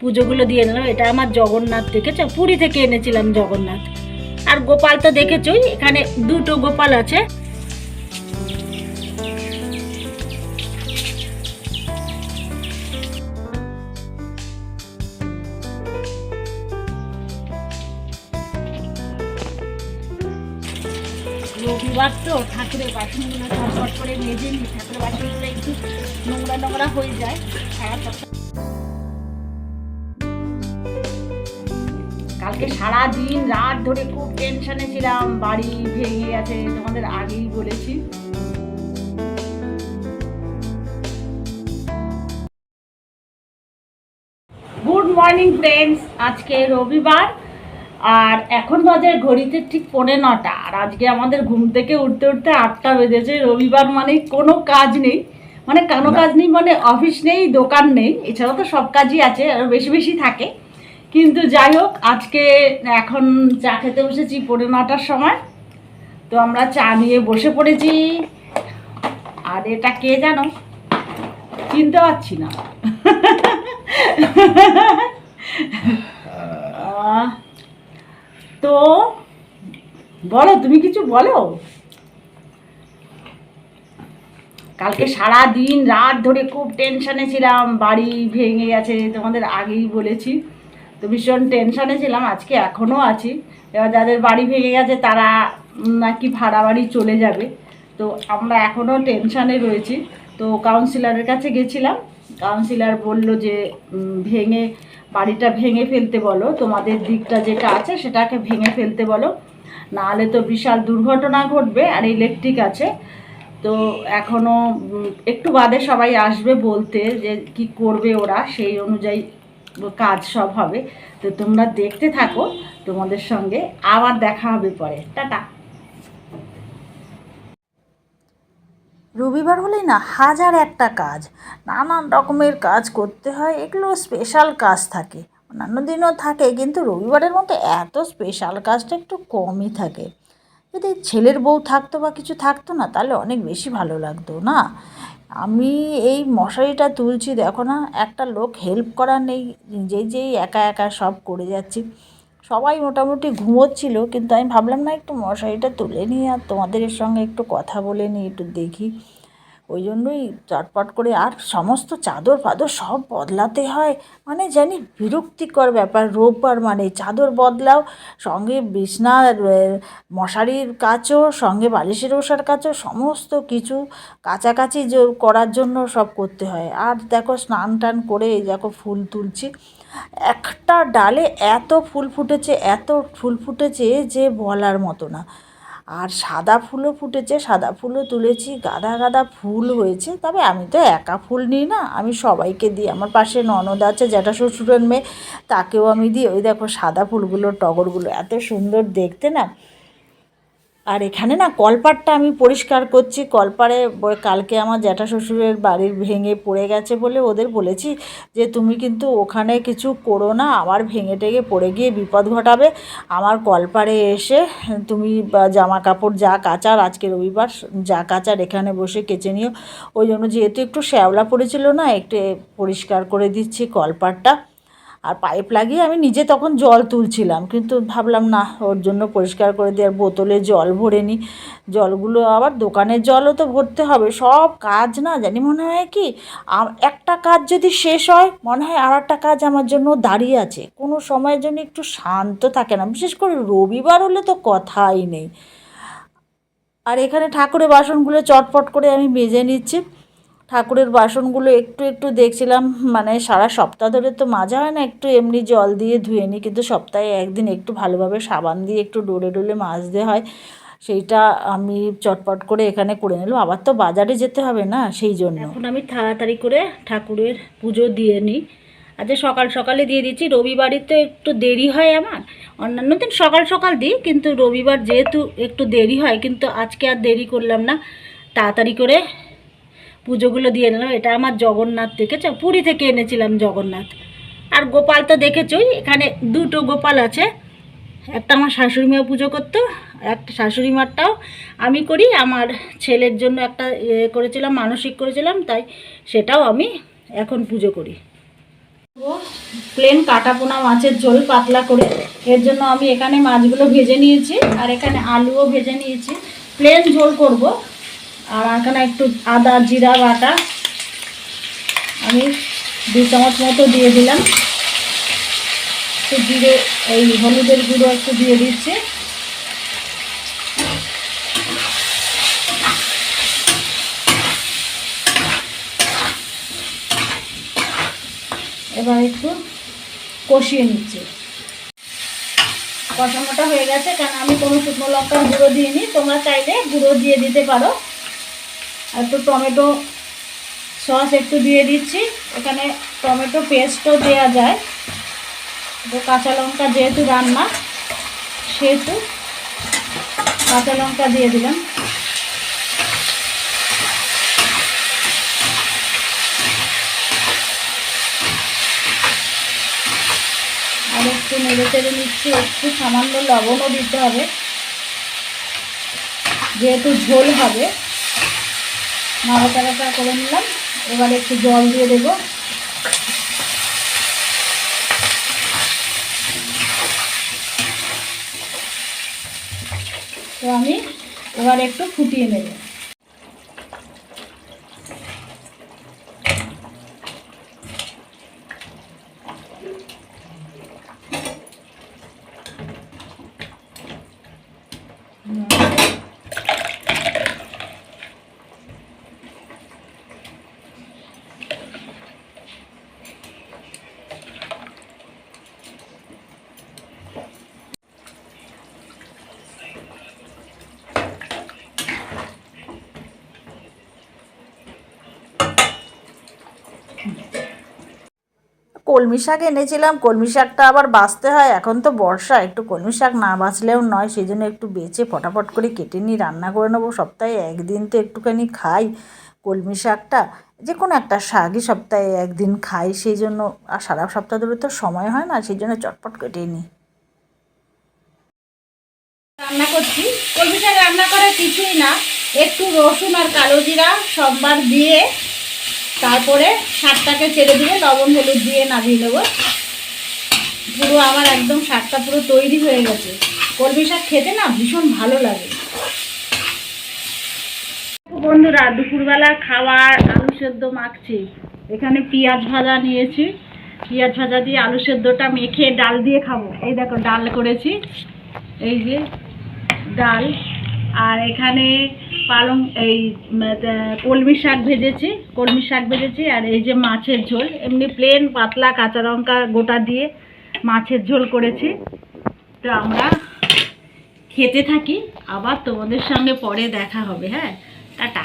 পুজোগুলো দিয়ে নিলাম। এটা আমার জগন্নাথ দেখেছ? পুরী থেকে এনেছিলাম জগন্নাথ। আর গোপাল তো দেখেছই, এখানে দুটো গোপাল আছে। রবিবার তো ঠাকুরের বাসনগুলো ঝটপট করে মেজে নিই, ঠাকুরের বাসনগুলো একটু নোংরা নোংরা হয়ে যায়, সারা কালকে সারা দিন রাত ধরে খুব টেনশনে ছিলাম বাড়ি ভেঙে গেছে তোমাদের আগেই বলেছি। গুড মর্নিং ফ্রেন্ডস আজকে রবিবার আর এখন বাজে ঘড়িতে ঠিক পৌনে নটা। আর আজকে আমাদের ঘুম থেকে উঠতে উঠতে আটটা বেজেছে। রবিবার মানে কোনো কাজ নেই। মানে কোনো কাজ নেই মানে অফিস নেই দোকান নেই। এছাড়া তো সব কাজই আছে আর বেশি বেশি থাকে। কিন্তু যাই হোক, আজকে এখন চা খেতে বসেছি পৌনে নটার সময়। তো আমরা চা নিয়ে বসে পড়েছি। আর এটা কে জানো? চিনতে পারছি না। তো বলো, তুমি কিছু বলো? কালকে সারা দিন রাত ধরে খুব টেনশনে ছিলাম, বাড়ি ভেঙে গেছে, তোমাদের আগেই বলেছি। তো ভীষণ টেনশনে ছিলাম, আজকে এখনও আছি। এবার যাদের বাড়ি ভেঙে গেছে তারা নাকি ভাড়া বাড়ি চলে যাবে। তো আমরা এখনও টেনশানে রয়েছি। তো কাউন্সিলরের কাছে গেছিলাম। কাউন্সিলর বলল যে ভেঙে, বাড়িটা ভেঙে ফেলতে বলো, তোমাদের দিকটা যেটা আছে সেটাকে ভেঙে ফেলতে বলো। নাহলে তো বিশাল দুর্ঘটনা ঘটবে আর ইলেকট্রিক আছে। তো এখনও একটু বাদে সবাই আসবে বলতে যে, কি করবে ওরা সেই অনুযায়ী কাজ সব হবে। তো তোমরা দেখতে থাকো, তোমাদের সঙ্গে আবার দেখা হবে পরে। টাটা। রবিবার হলেই না হাজার একটা কাজ, নানান রকমের কাজ করতে হয়, এগুলো স্পেশাল কাজ থাকে। অন্যান্য দিনও থাকে, কিন্তু রবিবারের মতো এত স্পেশাল কাজটা একটু কমই থাকে। যদি ছেলের বউ থাকতো বা কিছু থাকতো না, তাহলে অনেক বেশি ভালো লাগতো না? আমি এই মশারিটা তুলছি, দেখো না, একটা লোক হেল্প করার নেই যে যেই একা একা সব করে যাচ্ছি। সবাই মোটামুটি ঘুমোচ্ছিল, কিন্তু আমি ভাবলাম না একটু মশারিটা তুলে নিই, আর তোমাদের সঙ্গে একটু কথা বলে নিই, একটু দেখি। ওই জন্যই চটপট করে আর সমস্ত চাদর ফাদর সব বদলাতে হয়। মানে জানি বিরক্তিকর ব্যাপার, রোববার মানে চাদর বদলাও, সঙ্গে বিছনার মশারির কাচও, সঙ্গে বালিশের ওষার কাচও, সমস্ত কিছু কাছাকাছি যে করার জন্য সব করতে হয়। আর দেখো স্নান টান করে দেখো ফুল তুলছি। একটা ডালে এত ফুল ফুটেছে, এত ফুল ফুটেছে যে বলার মতো না। আর সাদা ফুলও ফুটেছে, সাদা ফুলও তুলেছি গাদা গাদা ফুল হয়েছে, তবে আমি তো একা ফুল নিই না, আমি সবাইকে দিই। আমার পাশে ননদ আছে, জ্যাঠা শ্বশুরের মেয়ে, তাকেও আমি দিই। ওই দেখো সাদা ফুলগুলো, টগরগুলো, এত সুন্দর দেখতে না। আর এখানে না কলপারটা আমি পরিষ্কার করছি। কলপারে কালকে আমার জ্যাঠা শ্বশুরের বাড়ির ভেঙে পড়ে গেছে বলে ওদের বলেছি যে, তুমি কিন্তু ওখানে কিছু করো না আবার ভেঙে টেঙে পড়ে গিয়ে বিপদ ঘটাবে। আমার কলপারে এসে তুমি জামা কাপড় যা কাচার, আজকে রবিবার যা কাচার এখানে বসে কেচে নিও। ওই জন্য যেহেতু একটু শ্যাওলা পড়েছিল না, একটু পরিষ্কার করে দিচ্ছি কলপারটা আর পাইপ লাগিয়ে আমি নিজে তখন জল তুলছিলাম, কিন্তু ভাবলাম না, ওর জন্য পরিষ্কার করে দেওয়ার বোতলে জল ভরে নিই জলগুলো আবার দোকানের জলও তো ভরতে হবে, সব কাজ না, জানি মনে হয় কি একটা কাজ যদি শেষ হয়, মনে হয় আর একটা কাজ আমার জন্য দাঁড়িয়ে আছে। কোনো সময়ের জন্য একটু শান্ত থাকে না, বিশেষ করে রবিবার হলে তো কথাই নেই। আর এখানে ঠাকুরের বাসনগুলো চটপট করে আমি মেজে নিচ্ছি। ঠাকুরের বাসনগুলো একটু একটু দেখছিলাম মানে সারা সপ্তাহ ধরে তো মাজা হয় না, একটু এমনি জল দিয়ে ধুয়ে নিই, কিন্তু সপ্তাহে একদিন একটু ভালোভাবে সাবান দিয়ে একটু ডোলে ডোলে মাজতে হয়। সেইটা আমি চটপট করে এখানে করে নিলাম। আবার তো বাজারে যেতে হবে না, সেই জন্য। এখন আমি তাড়াতাড়ি করে ঠাকুরের পুজো দিয়ে নিই। আজ সকাল সকালে দিয়ে দিচ্ছি। রবিবারই তো একটু দেরি হয় আমার। অন্যান্য দিন সকাল সকাল দিই, কিন্তু রবিবার যেহেতু একটু দেরি হয়, কিন্তু আজকে আর দেরি করলাম না। তাড়াতাড়ি করে পুজোগুলো দিয়ে নিলাম। এটা আমার জগন্নাথ দেখেছ? পুরী থেকে এনেছিলাম জগন্নাথ। আর গোপাল তো দেখেছই, এখানে দুটো গোপাল আছে। একটা আমার শাশুড়ি মেয়ে পুজো করতো একটা শাশুড়ি মারটাও আমি করি। আমার ছেলের জন্য একটা করেছিলাম, মানসিক করেছিলাম, তাই সেটাও আমি এখন পুজো করি। প্লেন কাটা পোনা মাছের ঝোল পাতলা করে। এর জন্য আমি এখানে মাছগুলো ভেজে নিয়েছি, আর এখানে আলুও ভেজে নিয়েছি। প্লেন ঝোল করব। আর এখানে একটু আদা, জিরা বাটা আমি দু চামচ মতো দিয়ে দিলাম। একটু জিরে, এই হলুদের গুঁড়ো একটু দিয়ে দিচ্ছি। এবার একটু কষিয়ে নিচ্ছি। কষানোটা হয়ে গেছে, কারণ আমি কোনো শুকনো লঙ্কার গুঁড়ো দিইনি। তোমরা চাইলে গুঁড়ো দিয়ে দিতে পারো। একটু টমেটো সস একটু দিয়ে দিচ্ছি। এখানে টমেটো পেস্টও দেওয়া যায়। তো কাঁচা লঙ্কা যেহেতু রান্না, সেহেতু কাঁচা লঙ্কা দিয়ে দিলাম। আর একটু নেড়ে চেড়ে নিচ্ছি, একটু সামান্য লবণও দিতে হবে। যেহেতু ঝোল হবে নাড়াচাড়াটা করে নিলাম। এবার একটু জল দিয়ে দেবো। তো আমি এবার একটু ফুটিয়ে নেব। কলমি শাক এনেছিলাম, কলমি শাকটা আবার বাঁচতে হয়, এখন তো বর্ষা, একটু কলমি শাক না বাঁচলেও নয় সেই জন্য একটু বেছে ফটাফট করে কেটে নিই রান্না করে নেব, সপ্তাহে একদিন তো একটুখানি খাই কলমি শাকটা, যে কোনো একটা শাকই সপ্তাহে একদিন খাই সেই জন্য আর সারা সপ্তাহ ধরে তো সময় হয় না সেই জন্য চটপট কেটে নিই। রান্না করছি, কলমি শাক রান্না করার কিছুই না, একটু রসুন আর কালো জিরা, সম্বার দিয়ে তারপরে শাকটাকে ছেড়ে দিয়ে লবণ, হলুদ দিয়ে নামিয়ে নেব। পুরো আমার একদম শাকটা পুরো তৈরি হয়ে গেছে। কলমি শাক খেতে না ভীষণ ভালো লাগে। বন্ধুরা, দুপুরবেলা খাওয়ার আলু সেদ্ধ মাখছি। এখানে পেঁয়াজ ভাজা নিয়েছি। পেঁয়াজ ভাজা দিয়ে আলু সেদ্ধটা মেখে ডাল দিয়ে খাব। এই দেখো, ডাল করেছি। এই যে ডাল। আর এখানে পালং, এই কলমি শাক ভেজেছি, কলমি শাক ভেজেছি, আর এই যে মাছের ঝোল, এমনি প্লেন পাতলা কাঁচা লঙ্কা গোটা দিয়ে মাছের ঝোল করেছি। তো আমরা খেতে থাকি, আবার তোমাদের সঙ্গে পরে দেখা হবে হ্যাঁ? টাটা।